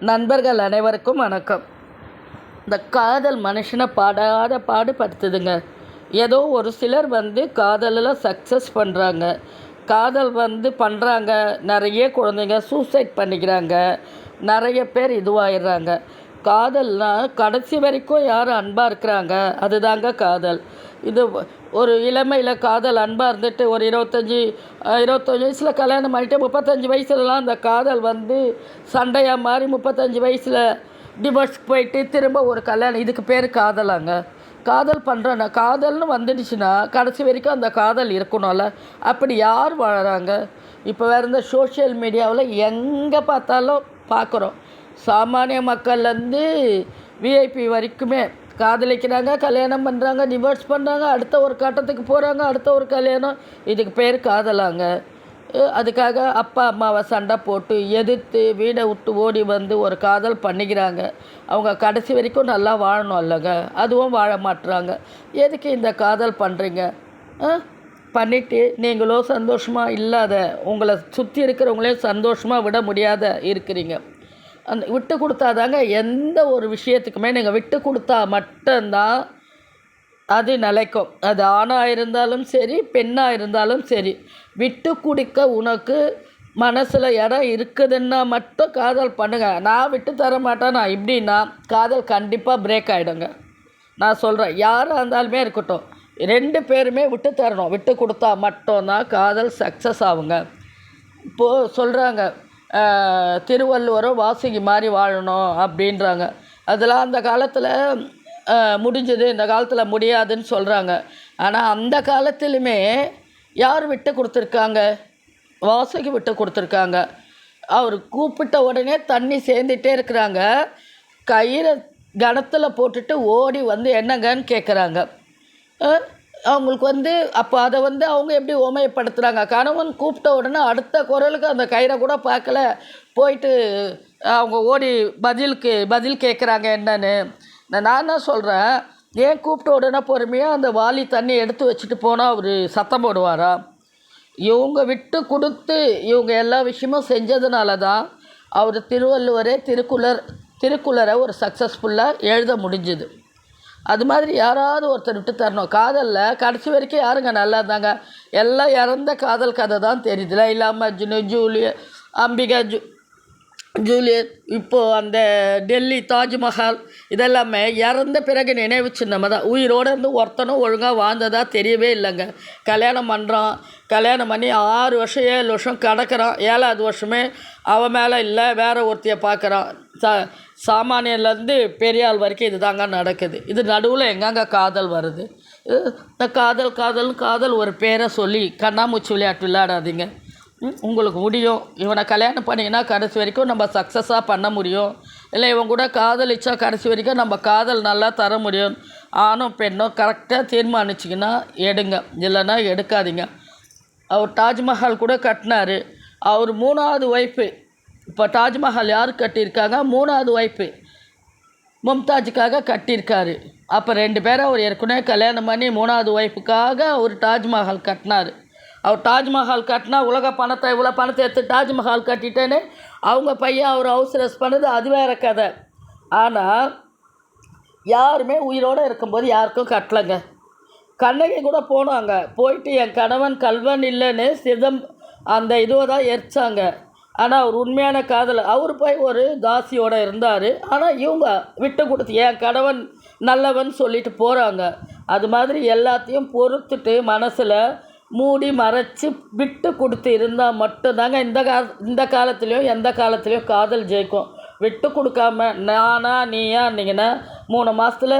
நண்பர்கள் அனைவருக்கும் வணக்கம். இந்த காதல் மனுஷனை பாடாத பாடுபடுத்துதுங்க. ஏதோ ஒரு சிலர் வந்து காதலில் சக்ஸஸ் பண்ணுறாங்க காதல் வந்து பண்ணுறாங்க நிறைய குழந்தைங்க சூசைட் பண்ணிக்கிறாங்க. நிறைய பேர் இதுவாகிடுறாங்க காதல்னால் கடைசி வரைக்கும் யார் அன்பாக இருக்கிறாங்க? அதுதாங்க காதல். இது ஒரு இளமையில் காதல் அன்பாக இருந்துட்டு ஒரு இருபத்தஞ்சி இருபத்தஞ்சி வயசில் கல்யாணம் பண்ணிட்டு முப்பத்தஞ்சு வயசுலலாம் அந்த காதல் வந்து சண்டையாக மாறி முப்பத்தஞ்சு வயசில் டிவோர்ஸ்க்கு போயிட்டு திரும்ப ஒரு கல்யாணம். இதுக்கு பேர் காதலாங்க. காதல் பண்ணுறோன்னா காதல்னு வந்துடுச்சுன்னா கடைசி வரைக்கும் அந்த காதல் இருக்கணும்ல. அப்படி யார் வாழறாங்க? இப்போ வேறு இந்த சோஷியல் மீடியாவில் எங்கே பார்த்தாலும் பார்க்குறோம் சாமானிய மக்கள்லேருந்து விஐபி வரைக்குமே காதலிக்கிறாங்க கல்யாணம் பண்ணுறாங்க டிவோர்ஸ் பண்ணுறாங்க அடுத்த ஒரு கட்டத்துக்கு போகிறாங்க அடுத்த ஒரு கல்யாணம். இதுக்கு பேர் காதலாங்க. அதுக்காக அப்பா அம்மாவை சண்டை போட்டு எதிர்த்து வீடை விட்டு ஓடி வந்து ஒரு காதல் பண்ணிக்கிறாங்க. அவங்க கடைசி வரைக்கும் நல்லா வாழணும் இல்லைங்க. அதுவும் வாழ மாட்டுறாங்க எதுக்கு இந்த காதல் பண்ணுறீங்க பண்ணிவிட்டு நீங்களும் சந்தோஷமாக இல்லாத உங்களை சுற்றி இருக்கிறவங்களையும் சந்தோஷமாக விட முடியாத இருக்கிறீங்க. அந்த விட்டு கொடுத்தாதாங்க எந்த ஒரு விஷயத்துக்குமே நீங்கள் விட்டு கொடுத்தா மட்டும்தான் அது நிலைக்கும். அது ஆணாக இருந்தாலும் சரி பெண்ணாக இருந்தாலும் சரி. விட்டு கொடுக்க உனக்கு மனசில் இடம் இருக்குதுன்னா மட்டும் காதல் பண்ணுங்க. நான் விட்டு தர மாட்டேன்? நான் இப்படின்னா காதல் கண்டிப்பாக பிரேக் ஆகிடுங்க நான் சொல்கிறேன் யாராக இருந்தாலுமே இருக்கட்டும். ரெண்டு பேருமே விட்டு தரணும். விட்டு கொடுத்தா மட்டும்தான் காதல் சக்ஸஸ் ஆகுங்க. இப்போது சொல்கிறாங்க திருவள்ளுவரும் வாசுகி மாதிரி வாழணும் அப்படின்றாங்க. அதெல்லாம் அந்த காலத்தில் முடிஞ்சது. இந்த காலத்தில் முடியாதுன்னு சொல்கிறாங்க ஆனால் அந்த காலத்திலுமே யார் விட்டு கொடுத்துருக்காங்க? வாசுகி விட்டு கொடுத்துருக்காங்க. அவர் கூப்பிட்ட உடனே தண்ணி சேர்ந்துட்டே இருக்கிறாங்க. கயிறை கணத்தில் போட்டுட்டு ஓடி வந்து என்னங்கன்னு கேட்குறாங்க அவங்களுக்கு வந்து அப்போ அதை வந்து அவங்க எப்படி உமையப்படுத்துகிறாங்க கணவன் கூப்பிட்ட உடனே அடுத்த குரலுக்கு அந்த கயிறை கூட பார்க்கல. போயிட்டு அவங்க ஓடி பதிலுக்கு பதில் கேட்குறாங்க என்னன்னு. நான் என்ன சொல்கிறேன் ஏன் கூப்பிட்ட உடனே பொறுமையாக அந்த வாளி தண்ணி எடுத்து வச்சுட்டு போனால் அவர் சத்தம் போடுவாரா? இவங்க விட்டு கொடுத்து இவங்க எல்லா விஷயமும் செஞ்சதுனால தான் அவர் திருவள்ளுவரே திருக்குளர் திருக்குளரை ஒரு சக்ஸஸ்ஃபுல்லாக எழுத முடிஞ்சுது. அது மாதிரி யாராவது ஒருத்தர் விட்டு தரணும். காதலில் கடைசி வரைக்கும் யாருங்க நல்லா இருந்தாங்க? எல்லாம் இறந்த காதல் கதை தான் தெரியுது இல்லாமல் மஜ்னு ஜூலிய அம்பிகா ஜூ ஜூலியட் இப்போது அந்த டெல்லி தாஜ்மஹால் இதெல்லாமே இறந்த பிறகு நினைவு சின்னமாக தான். உயிரோடு இருந்து ஒருத்தனும் ஒழுங்காக வாழ்ந்ததாக தெரியவே இல்லைங்க. கல்யாணம் பண்ணுறான் கல்யாணம் பண்ணி ஆறு வருஷம் ஏழு வருஷம் கிடக்கிறான். ஏழாவது வருஷமே அவன் மேலே இல்லை வேற ஒருத்தையை பார்க்குறான் சா சாமானியர்லேருந்து பெரியாள் வரைக்கும் இது தாங்க நடக்குது. இது நடுவில் எங்கங்க காதல் வருது? இந்த காதல் காதல்னு காதல் ஒரு பேரை சொல்லி கண்ணாமூச்சி விளையாட்டு விளையாடாதீங்க. உங்களுக்கு முடியும். இவனை கல்யாணம் பண்ணிங்கன்னா கடைசி வரைக்கும் நம்ம சக்ஸஸாக பண்ண முடியும். இல்லை இவன் கூட காதலிச்சா கடைசி வரைக்கும் நம்ம காதல் நல்லா தர முடியும். ஆணும் பெண்ணும் கரெக்டாக தீர்மானிச்சிங்கன்னா எடுங்க. இல்லைன்னா எடுக்காதீங்க. அவர் தாஜ்மஹால் கூட கட்டினாரு. அவர் மூணாவது ஒய்ஃபு இப்போ தாஜ்மஹால் யார் கட்டியிருக்காங்க? மூணாவது ஒய்ஃபு மும்தாஜுக்காக கட்டியிருக்காரு. அப்போ ரெண்டு பேரும் அவர் ஏற்கனவே கல்யாணம் பண்ணி மூணாவது ஒய்ஃபுக்காக அவர் தாஜ்மஹால் கட்டினார். அவர் தாஜ்மஹால் கட்டினா உலக பணத்தை இவ்வளோ பணத்தை எடுத்து தாஜ்மஹால் கட்டிட்டேன்னு அவங்க பையன் அவர் ஹவுஸ் ரெஸ்ட் பண்ணது அது வேற கதை. ஆனால் யாருமே உயிரோடு இருக்கும்போது யாருக்கும் கட்டலைங்க. கண்ணகி கூட போனாங்க. போயிட்டு என் கணவன் கல்வன் இல்லைன்னு சிதம் அந்த இதுவை தான் எரிச்சாங்க. ஆனால் அவர் உண்மையான காதல் அவர் போய் ஒரு தாசியோடு இருந்தார். ஆனால் இவங்க விட்டு கொடுத்து என் கணவன் நல்லவன் சொல்லிட்டு போகிறாங்க அது மாதிரி எல்லாத்தையும் பொறுத்துட்டு மனசில் மூடி மறைச்சி விட்டு கொடுத்து இருந்தால் மட்டும்தாங்க இந்த கா இந்த காலத்துலேயும் எந்த காலத்துலேயும் காதல் ஜெயிக்கும். விட்டு கொடுக்காம நானா நீயான்னீங்கன்னா மூணு மாதத்தில்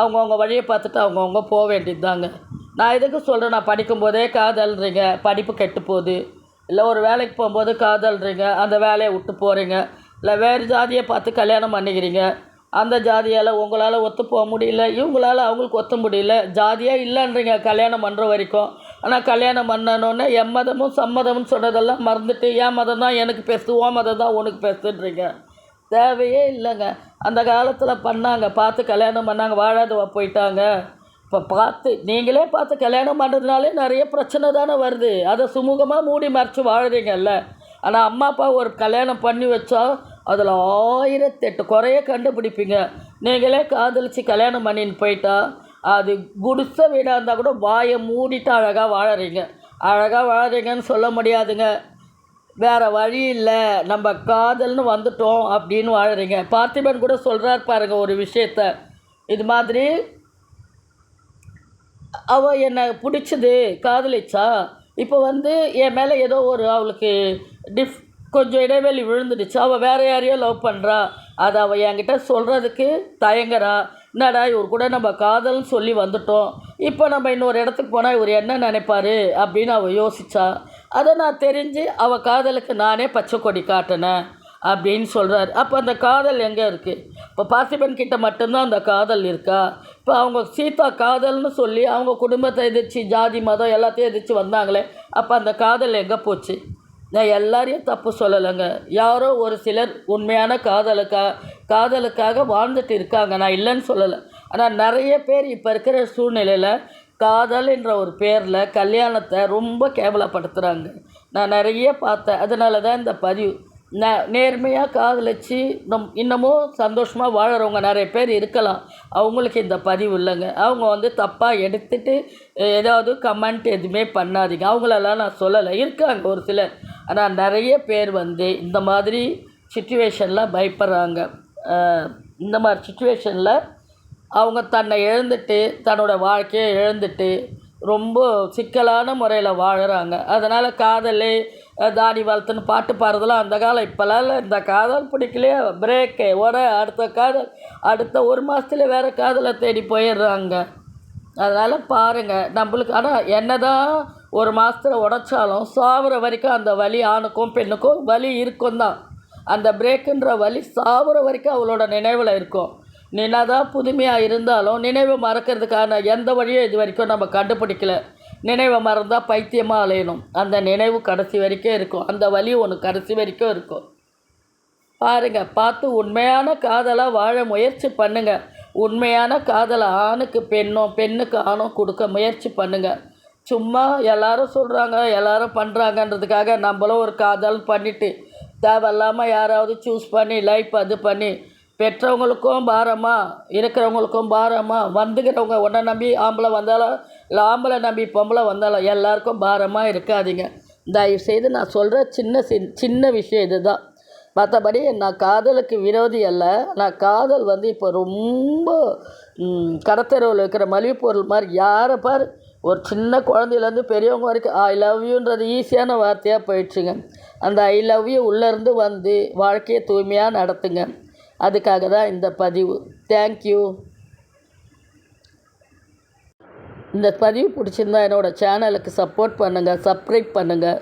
அவங்கவுங்க வழியை பார்த்துட்டு அவங்கவுங்க போக வேண்டியது தாங்க நான் எதுக்கு சொல்கிறேன் நான் படிக்கும்போதே காதல்றீங்க. படிப்பு கெட்டு போகுது. இல்லை ஒரு வேலைக்கு போகும்போது காதல்றீங்க. அந்த வேலையை விட்டு போகிறீங்க இல்லை வேறு ஜாதியை பார்த்து கல்யாணம் பண்ணிக்கிறீங்க. அந்த ஜாதியால் உங்களால் ஒத்து போக முடியல இவங்களால அவங்களுக்கு ஒத்த முடியல. ஜாதியாக இல்லைன்றீங்க கல்யாணம் பண்ணுற வரைக்கும். ஆனால் கல்யாணம் பண்ணணுன்னு என் மதமும் சம்மதம்னு சொன்னதெல்லாம் மறந்துட்டு என் மதம் தான் எனக்கு பெருசு ஓ மதம் தான் உனக்கு பெருசுன்றீங்க தேவையே இல்லைங்க. அந்த காலத்தில் பண்ணாங்க பார்த்து கல்யாணம் பண்ணாங்க வாழாதவ போயிட்டாங்க. இப்போ பார்த்து நீங்களே பார்த்து கல்யாணம் பண்ணுறதுனாலே நிறைய பிரச்சனை தானே வருது. அதை சுமூகமாக மூடி மறைச்சி வாழறீங்கல்ல. ஆனால் அம்மா அப்பா ஒரு கல்யாணம் பண்ணி வச்சா அதில் ஆயிரத்தெட்டு குறைய கண்டுபிடிப்பீங்க. நீங்களே காதலிச்சு கல்யாணம் பண்ணின்னு போயிட்டா அது குடிசை வீடாக இருந்தால் கூட வாயை மூடிட்டு அழகாக வாழறீங்க. அழகாக வாழறீங்கன்னு சொல்ல முடியாதுங்க. வேறு வழி இல்லை. நம்ம காதல்னு வந்துட்டோம் அப்படின்னு வாழறீங்க. பார்த்திபன் கூட சொல்கிறார் பாருங்கள் ஒரு விஷயத்த. இது மாதிரி அவள் என்னை பிடிச்சது காதலிச்சா. இப்போ வந்து என் மேலே ஏதோ ஒரு அவளுக்கு டிஃப் கொஞ்சம் இடைவெளி விழுந்துடுச்சு. அவள் வேறு யாரையோ லவ் பண்ணுறா அதை அவள் என்கிட்ட சொல்கிறதுக்கு தயங்குறா. என்னடா இவர் கூட நம்ம காதல்னு சொல்லி வந்துட்டோம். இப்போ நம்ம இன்னொரு இடத்துக்கு போனால் இவர் என்ன நினைப்பார் அப்படின்னு அவள் யோசித்தா அதை நான் தெரிஞ்சு அவள் காதலுக்கு நானே பச்சை கொடி காட்டினேன் அப்படின்னு சொல்கிறார் அப்போ அந்த காதல் எங்கே இருக்குது இப்போ பார்த்திபன் கிட்ட மட்டும்தான் அந்த காதல் இருக்கா? இப்போ அவங்க சீதா காதல்னு சொல்லி அவங்க குடும்பத்தை எதிர்த்து ஜாதி மதம் எல்லாத்தையும் எதிர்த்து வந்தாங்களே அப்போ அந்த காதல் எங்கே போச்சு? நான் எல்லாரையும் தப்பு சொல்லலைங்க. யாரோ ஒரு சிலர் உண்மையான காதலுக்காக காதலுக்காக வாழ்ந்துட்டு இருக்காங்க. நான் இல்லைன்னு சொல்லலை. ஆனால் நிறைய பேர் இப்போ இருக்கிற சூழ்நிலையில் காதல் என்ற ஒரு பேரில் கல்யாணத்தை ரொம்ப கேவலப்படுத்துகிறாங்க நான் நிறைய பார்த்தேன். அதனால தான் இந்த பதிவு. ந நேர்மையாக காதலிச்சு நம் இன்னமும் சந்தோஷமாக வாழறவங்க நிறைய பேர் இருக்கலாம். அவங்களுக்கு இந்த பதிவு இல்லைங்க. அவங்க வந்து தப்பாக எடுத்துட்டு ஏதாவது கமெண்ட் எதுவுமே பண்ணாதீங்க. அவங்களெல்லாம் நான் சொல்லலை. இருக்காங்க ஒரு சிலர். ஆனால் நிறைய பேர் வந்து இந்த மாதிரி சுச்சுவேஷனில் பயப்படுறாங்க. இந்த மாதிரி சுச்சுவேஷனில் அவங்க தன்னை இழந்துட்டு தன்னோட வாழ்க்கையை இழந்துட்டு ரொம்ப சிக்கலான முறையில் வாழ்கிறாங்க அதனால் காதல் தாடி வளர்த்துன்னு பாட்டு பாடுறதுலாம் அந்த காலம் இப்போலாம் இந்த காதல் பிடிக்கலையே பிரேக்கு உட அடுத்த காதல் அடுத்த ஒரு மாதத்துல வேறு காதலை தேடி போயிடுறாங்க. அதனால் பாருங்கள் நம்மளுக்கு ஆனால் என்ன தான் ஒரு மாதத்துல உடைச்சாலும் சாகிற வரைக்கும் அந்த வலி ஆணுக்கும் பெண்ணுக்கும் வலி இருக்கும் தான் அந்த பிரேக்குன்ற வலி சாகுற வரைக்கும் அவளோட நினைவில் இருக்கும். நினைதான் புதுமையாக இருந்தாலும் நினைவை மறக்கிறதுக்கான எந்த வழியும் இது வரைக்கும் நம்ம கண்டுபிடிக்கல. நினைவை மறந்தால் பைத்தியமாக அலையணும். அந்த நினைவு கடைசி வரைக்கும் இருக்கும். அந்த வலி ஒன்று கடைசி வரைக்கும் இருக்கும். பாருங்கள் பார்த்து உண்மையான காதலாக வாழ முயற்சி பண்ணுங்கள் உண்மையான காதலை ஆணுக்கு பெண்ணும் பெண்ணுக்கு ஆணும் கொடுக்க முயற்சி பண்ணுங்க. சும்மா எல்லாரும் சொல்கிறாங்க எல்லாரும் பண்ணுறாங்கன்றதுக்காக நம்மளும் ஒரு காதல் பண்ணிவிட்டு தேவையில்லாமல் யாராவது சூஸ் பண்ணி லைஃப் அது பண்ணி பெற்றவங்களுக்கும் பாரமாக இருக்கிறவங்களுக்கும் பாரமா வந்துக்கிறவங்க உன்னை நம்பி ஆம்பளை வந்தாலும் இல்லை ஆம்பளை நம்பி பொம்பளை வந்தாலும் எல்லாருக்கும் பாரமாக இருக்காதீங்க. தயவு செய்து நான் சொல்கிற சின்ன சின் சின்ன விஷயம் இதுதான். மற்றபடி நான் காதலுக்கு விரோதி அல்ல. நான் காதல் வந்து இப்போ ரொம்ப கடத்தரவில் கடத்தெருவில் இருக்கிற மலிவு பொருள் மாதிரி யாரை பார் ஒரு சின்ன குழந்தையிலேருந்து பெரியவங்க வரைக்கும் ஐ லவ் யூன்றது ஈஸியான வார்த்தையாக போயிடுச்சுங்க. அந்த ஐ லவ் யூ உள்ளேருந்து வந்து வாழ்க்கையை தூய்மையாக நடத்துங்க. அதுக்காக தான் இந்த பதிவு. தேங்க்யூ இந்த பதிவு பிடிச்சிருந்தா என்னோடய சேனலுக்கு சப்போர்ட் பண்ணுங்கள் சப்ஸ்கிரைப் பண்ணுங்கள்